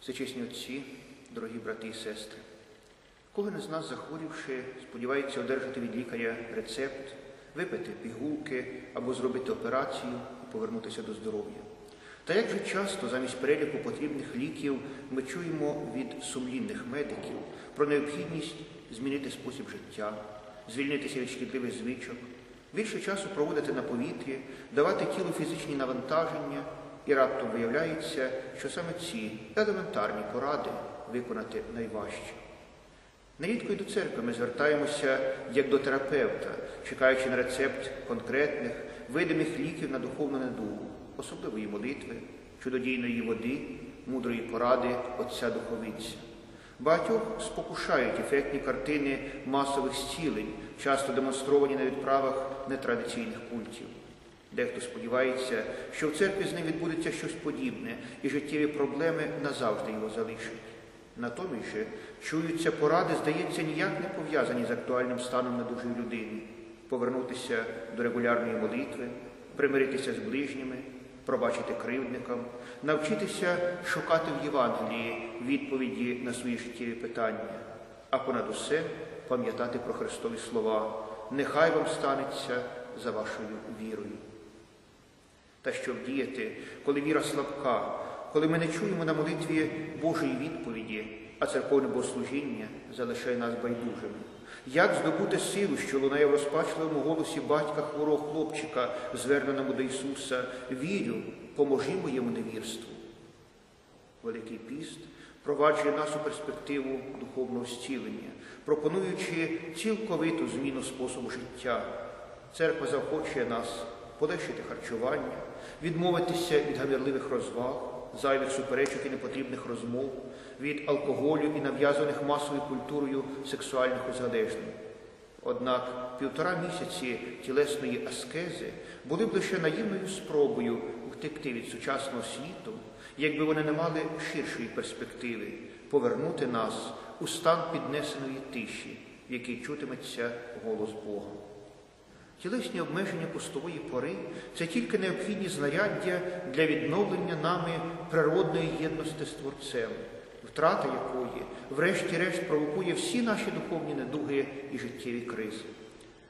Всечесні отці, дорогі брати і сестри, кожен із нас, захворівши, сподівається одержати від лікаря рецепт, випити пігулки або зробити операцію і повернутися до здоров'я. Та як же часто замість переліку потрібних ліків ми чуємо від сумлінних медиків про необхідність змінити спосіб життя, звільнитися від шкідливих звичок, більше часу проводити на повітрі, давати тілу фізичні навантаження, і раптом виявляється, що саме ці елементарні поради виконати найважче. Нерідко й до церкви ми звертаємося як до терапевта, чекаючи на рецепт конкретних, видимих ліків на духовну недугу, особливої молитви, чудодійної води, мудрої поради Отця Духовиця. Багатьох спокушають ефектні картини масових зцілень, часто демонстровані на відправах нетрадиційних культів. Дехто сподівається, що в церкві з ним відбудеться щось подібне, і життєві проблеми назавжди його залишать. Натомість же чуються поради, здається, ніяк не пов'язані з актуальним станом на недужої людини, повернутися до регулярної молитви, примиритися з ближніми, пробачити кривдникам, навчитися шукати в Євангелії відповіді на свої життєві питання, а понад усе пам'ятати про Христові слова. Нехай вам станеться за вашою вірою. Та щоб діяти, коли віра слабка, коли ми не чуємо на молитві Божої відповіді, а церковне богослужіння залишає нас байдужими. Як здобути силу, що лунає в розпачливому голосі батька хворого хлопчика, зверненому до Ісуса, вірю, поможи моєму невірству. Великий піст проваджує нас у перспективу духовного зцілення, пропонуючи цілковиту зміну способу життя. Церква заохочує нас полегшити харчування, відмовитися від гамірливих розваг, зайвих суперечок і непотрібних розмов, від алкоголю і нав'язаних масовою культурою сексуальних узалежнень. Однак півтора місяці тілесної аскези були б лише наївною спробою втекти від сучасного світу, якби вони не мали ширшої перспективи повернути нас у стан піднесеної тиші, в якій чутиметься голос Бога. Тілесні обмеження пустової пори це тільки необхідні знаряддя для відновлення нами природної єдності з Творцем, втрата якої, врешті-решт, провокує всі наші духовні недуги і життєві кризи.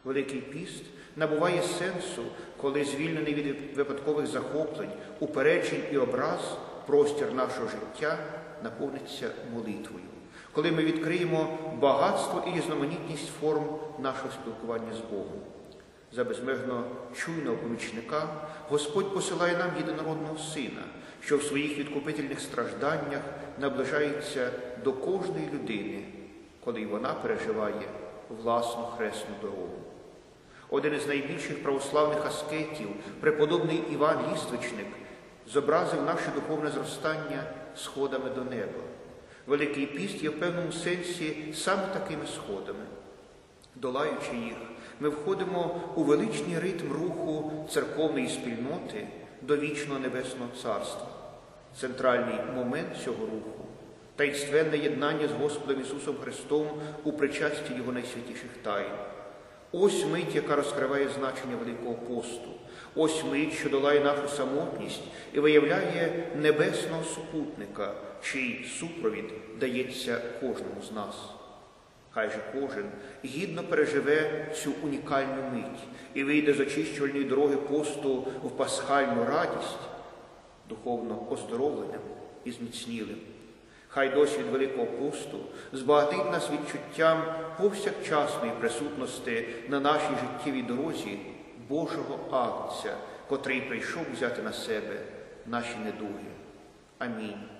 Великий піст набуває сенсу, коли звільнений від випадкових захоплень, упереджень і образ, простір нашого життя наповниться молитвою, коли ми відкриємо багатство і різноманітність форм нашого спілкування з Богом. За безмежно чуйного помічника Господь посилає нам єдинородного Сина, що в своїх відкупительних стражданнях наближається до кожної людини, коли й вона переживає власну хресну дорогу. Один із найбільших православних аскетів, преподобний Іван Ліствичник, зобразив наше духовне зростання сходами до неба. Великий піст є в певному сенсі саме такими сходами. Долаючи їх, ми входимо у величний ритм руху церковної спільноти до вічного Небесного Царства. Центральний момент цього руху таїнственне єднання з Господом Ісусом Христом у причасті Його найсвятіших тайн. Ось мить, яка розкриває значення Великого посту, ось мить, що долає нашу самотність і виявляє небесного супутника, чий супровід дається кожному з нас. Хай же кожен гідно переживе цю унікальну мить і вийде з очищувальної дороги посту в пасхальну радість, духовно оздоровленим і зміцнілим. Хай досвід Великого посту збагатить нас відчуттям повсякчасної присутності на нашій життєвій дорозі Божого Агнця, котрий прийшов взяти на себе наші недуги. Амінь.